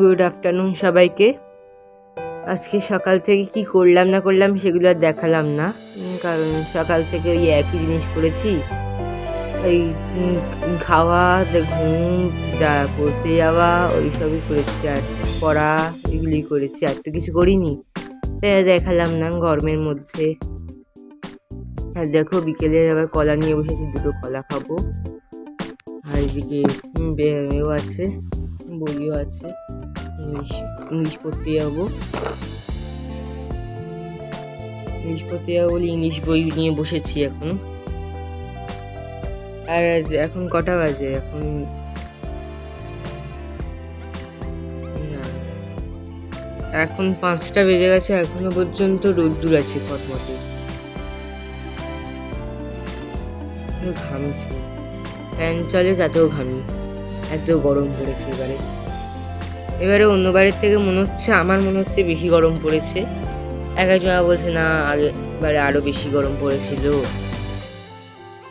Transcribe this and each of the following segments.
Good afternoon সবাইকে। আজকে সকাল থেকে কি করলাম না করলাম সেগুলো আর দেখালাম না। কারণ সকাল থেকে ওই একই জিনিস করেছি। ওই খাওয়া ঘুম যা পড়তে যাওয়া ওই সবই করেছি আর পড়া এগুলি করেছি। আর তো কিছু করিনি। তাই দেখালাম না গরমের মধ্যে। আর দেখো বিকেলে আবার কলা নিয়ে বসেছি দুটো কলা খাব। আর এদিকে উম, আছে বইও আছে। ইংলিশ ইংলিশ পড়তে যাব ইংলিশ পড়তে যাব বলে ইংলিশ বই নিয়ে বসেছি এখন। আর এখন কটা বাজে? এখন এখন পাঁচটা বেজে গেছে, এখনও পর্যন্ত রোদ্দুর আছে কটমটে। ঘামছি ফ্যান চলে, তাতেও ঘামি। এত গরম পড়েছে এবারে। এবারে অন্যবারের থেকে মনে হচ্ছে, আমার মনে হচ্ছে বেশি গরম পড়েছে। এক একজন বলছে, না, আগে এবারে আরও বেশি গরম পড়েছিল।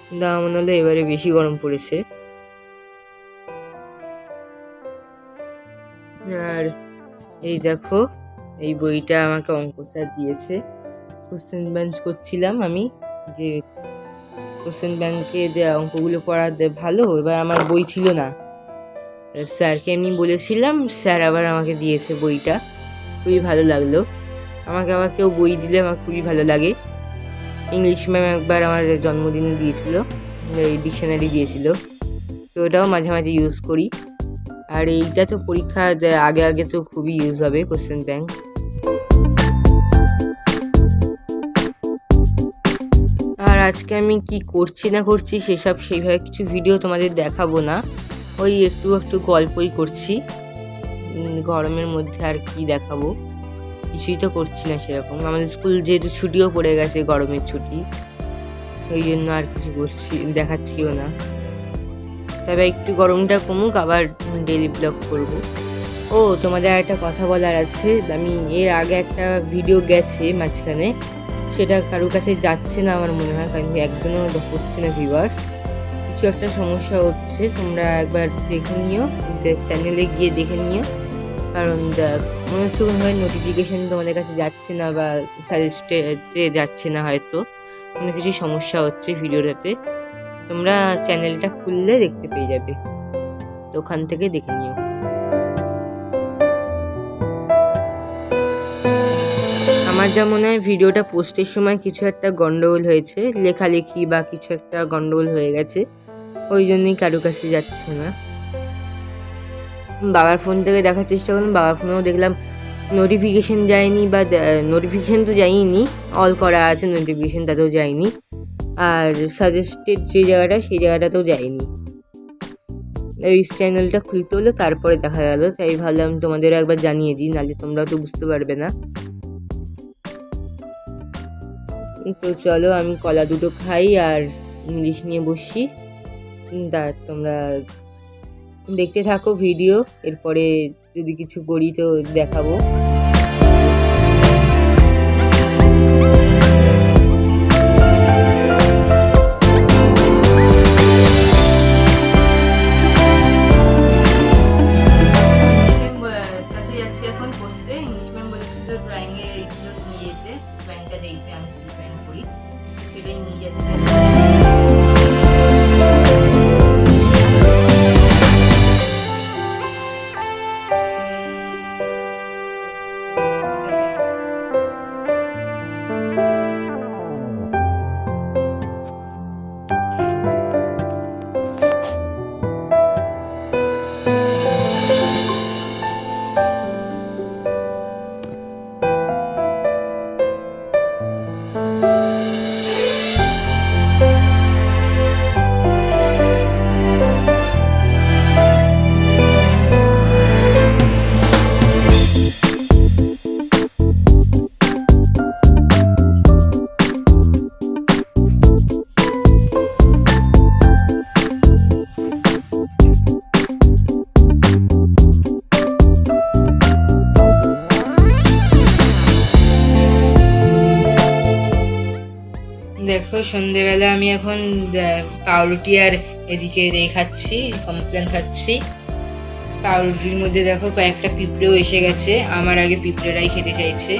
কিন্তু আমার মনে হলো এবারে বেশি গরম পড়েছে। আর এই দেখো, এই বইটা আমাকে অঙ্ক স্যার দিয়েছে। কোশ্চেন বেঞ্চ করছিলাম আমি যে কোশ্চেন ব্যাংকে যে অঙ্কগুলো পড়াতে ভালো, এবার আমার বই ছিল না। স্যারকে এমনি বলেছিলাম, স্যার আবার আমাকে দিয়েছে বইটা, খুবই ভালো লাগল। আমাকে আবার কেউ বই দিলে আমার খুবই ভালো লাগে। ইংলিশ ম্যাম একবার আমার জন্মদিনে দিয়েছিল, এই ডিকশনারি দিয়েছিল। তো ওটাও মাঝে মাঝে ইউজ করি। আর এইটা তো পরীক্ষা আগে আগে তো খুবই ইউজ হবে কোশ্চেন ব্যাংক আর আজকে আমি কি করছি না করছি সেসব সেইভাবে কিছু ভিডিও তোমাদের দেখাবো না। ওই একটু একটু গল্পই করছি। গরমের মধ্যে আর কি দেখাবো? কিছুই তো করছি না সেরকম। আমাদের স্কুল যেহেতু ছুটিও পড়ে গেছে, গরমের ছুটি। ওই জন্য আর কিছু করছি, দেখাচ্ছিও না। তবে একটু গরমটা কমুক, আবার ডেলি ব্লগ করব। ও, তোমাদের একটা কথা বলার আছে। আমি এর আগে একটা ভিডিও গেছে মাঝখানে। সেটা কারোর কাছে যাচ্ছে না আমার মনে হয়, কারণ কি একজনও হচ্ছে না ভিউয়ার্স কিছু একটা সমস্যা হচ্ছে, তোমরা একবার দেখে নিও চ্যানেলে গিয়ে দেখে নিও। কারণ মনে হচ্ছে কোনোভাবে নোটিফিকেশন তোমাদের কাছে যাচ্ছে না বা সাজেস্টে যাচ্ছে না হয়তো। কোনো কিছু সমস্যা হচ্ছে ভিডিওটাতে। তোমরা চ্যানেলটা খুললে দেখতে পেয়ে যাবে। তো ওখান থেকে দেখে নিও। আমার যা মনে হয় ভিডিওটা পোস্টের সময় কিছু একটা গন্ডগোল হয়েছে, লেখালেখি বা কিছু একটা গন্ডগোল হয়ে গেছে। ওই জন্যই কারও কাছে যাচ্ছে না। বাবার ফোন থেকে দেখার চেষ্টা করলাম, বাবার ফোনেও দেখলাম নোটিফিকেশন যায়নি বা নোটিফিকেশন তো যায়নি অল করা আছে নোটিফিকেশন তাতেও যায়নি। আর সাজেস্টেড যে জায়গাটা, সেই জায়গাটাতেও যায়নি। এই চ্যানেলটা খুলতে হলো তারপরে দেখা গেল। তাই ভাবলাম তোমাদেরও একবার জানিয়ে দিই, নাহলে তোমরাও তো বুঝতে পারবে না। তো চলো আমি কলা দুটো খাই আর ইংলিশ নিয়ে বসি। তোমরা দেখতে থাকো ভিডিও এরপরে যদি কিছু করি তো দেখাবো। সেটাই নিয়ে দেখো, সন্ধেবেলা আমি এখন পাউরুটি আর এদিকে এই খাচ্ছি, কমপ্লেন খাচ্ছি। পাউরুটির মধ্যে দেখো, কয়েকটা পিঁপড়েও এসে গেছে, আমার আগে পিঁপড়েরাই খেতে চাইছে।